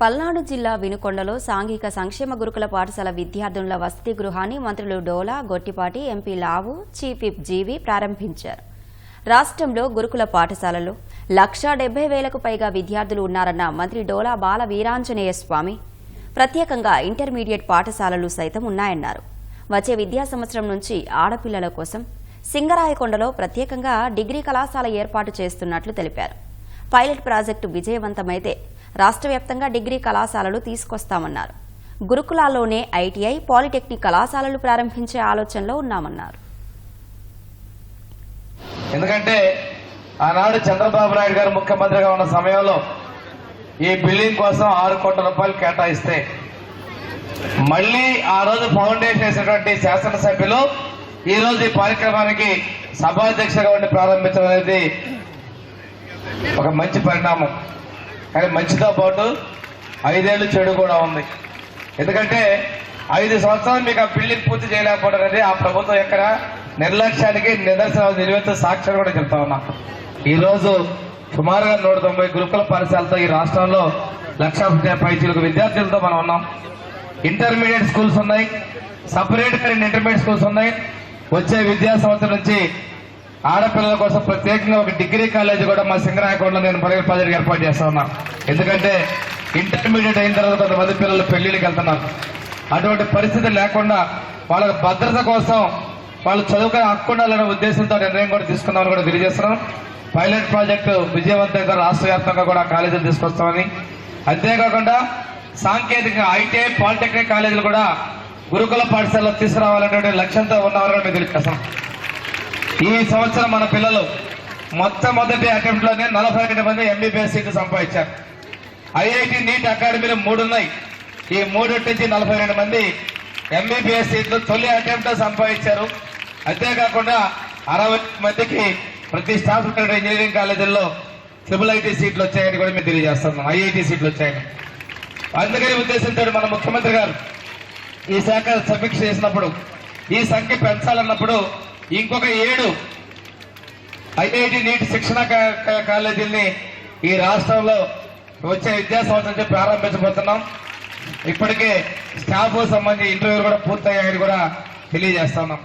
పల్నాడు జిల్లా వినుకొండలో సాంఘిక సంక్షేమ గురుకుల పాఠశాల విద్యార్థుల వసతి గృహాన్ని మంత్రులు Dola Gottipati MP Lavu chief whip GV ప్రారంభించారు. రాష్ట్రంలో గురుకుల పాఠశాలలో లక్షా డెబ్బై వేలకు పైగా విద్యార్థులు ఉన్నారన్న మంత్రి డోలా బాల వీరాంజనేయ స్వామి ప్రత్యేకంగా ఇంటర్మీడియట్ పాఠశాలలు సైతం ఉన్నాయన్నారు. వచ్చే విద్యా సంవత్సరం నుంచి ఆడపిల్లల కోసం సింగరాయకొండలో ప్రత్యేకంగా డిగ్రీ కళాశాల ఏర్పాటు చేస్తున్నట్లు తెలిపారు. పైలట్ ప్రాజెక్టు విజయవంతమైతే రాష్ట్ర వ్యాప్తంగా డిగ్రీ కళాశాలలు తీసుకొస్తామన్నారు. గురుకులాల్లోనే ఐటీఐ పాలిటెక్నిక్ కళాశాలలు ప్రారంభించే ఆలోచనలో ఉన్నామన్నారు. ఎందుకంటే ఆనాడు చంద్రబాబు నాయుడు గారు ముఖ్యమంత్రిగా ఉన్న సమయంలో ఈ బిల్డింగ్ కోసం ఆరు కోట్ల రూపాయలు కేటాయిస్తే మళ్ళీ ఆ రోజు ఫౌండేషన్ వేసినటువంటి శాసనసభ్యులు ఈ రోజు ఈ కార్యక్రమానికి సభాధ్యక్షుగా ఉండి ప్రారంభించడం అనేది ఒక మంచి పరిణామం. కానీ మంచితో పాటు ఐదేళ్ళు చెడు కూడా ఉంది. ఎందుకంటే ఐదు సంవత్సరాలు మీకు ఆ బిల్డింగ్ పూర్తి చేయలేకపోవడం అనేది ఆ ప్రభుత్వం యొక్క నిర్లక్ష్యానికి నిదర్శనాలు నిలువెత్తు సాక్ష్యం కూడా చెప్తా ఉన్నా. ఈరోజు సుమారుగా నూట తొంభై గురుకుల పాఠశాలతో ఈ రాష్ట్రంలో లక్ష పైచీలకు విద్యార్థులతో మనం ఉన్నాం. ఇంటర్మీడియట్ స్కూల్స్ ఉన్నాయి. సపరేట్గా రెండు ఇంటర్మీడియట్ స్కూల్స్ ఉన్నాయి. వచ్చే విద్యా సంవత్సరం నుంచి ఆడపిల్లల కోసం ప్రత్యేకంగా ఒక డిగ్రీ కాలేజ్ కూడా మా సింగరాయకోటలో నేను పదిహేను పదిహేను ఏర్పాటు చేస్తా ఉన్నా. ఎందుకంటే ఇంటర్మీడియట్ అయిన తర్వాత కొంతమంది పిల్లలు పెళ్ళిళ్ళకి వెళ్తున్నారు. అటువంటి పరిస్థితి లేకుండా వాళ్ళ భద్రత కోసం వాళ్ళు చదువుకునే హక్కు ఉండాలనే ఉద్దేశంతో నిర్ణయం కూడా తీసుకుందామని కూడా తెలియజేస్తున్నాం పైలట్ ప్రాజెక్టు విజయవంతంగా రాష్ట్ర వ్యాప్తంగా కూడా కాలేజీలు తీసుకొస్తామని. అంతేకాకుండా సాంకేతిక ఐటీఐ పాలిటెక్నిక్ కాలేజీలు కూడా గురుకుల పాఠశాలలో తీసుకురావాలనే లక్ష్యంతో ఉన్నామని కూడా తెలియజేస్తాం ఈ సంవత్సరం మన పిల్లలు మొట్టమొదటి అటెంప్ట్లోనే నలభై రెండు మంది ఎంబీబీఎస్ సీట్లు సంపాదించారు. ఐఐటి నీట్ అకాడమీలు మూడు ఉన్నాయి ఈ మూడు నుంచి నలభై రెండు మంది ఎంబీబీఎస్ సీట్లు తొలి అటెంప్ట్ సంపాదించారు. అంతేకాకుండా అరవై మందికి ప్రతి స్టాఫ్ ఇంజనీరింగ్ కాలేజీల్లో ట్రిపుల్ ఐటీ సీట్లు వచ్చాయని కూడా మేము తెలియజేస్తున్నాం. ఐఐటి సీట్లు వచ్చాయని. అందుకని ఉద్దేశంతో మన ముఖ్యమంత్రి గారు ఈ శాఖ సమీక్ష చేసినప్పుడు ఈ సంఖ్య పెంచాలన్నప్పుడు ఇంకొక ఏడు. ఐఐటి నీటి శిక్షణ కాలేజీని కాలేజీల్ని ఈ రాష్ట్రంలో వచ్చే విద్యా సంవత్సరం నుంచి ప్రారంభించబోతున్నాం. ఇప్పటికే స్టాఫ్ సంబంధించి ఇంటర్వ్యూలు కూడా పూర్తయ్యాయని కూడా తెలియజేస్తున్నాం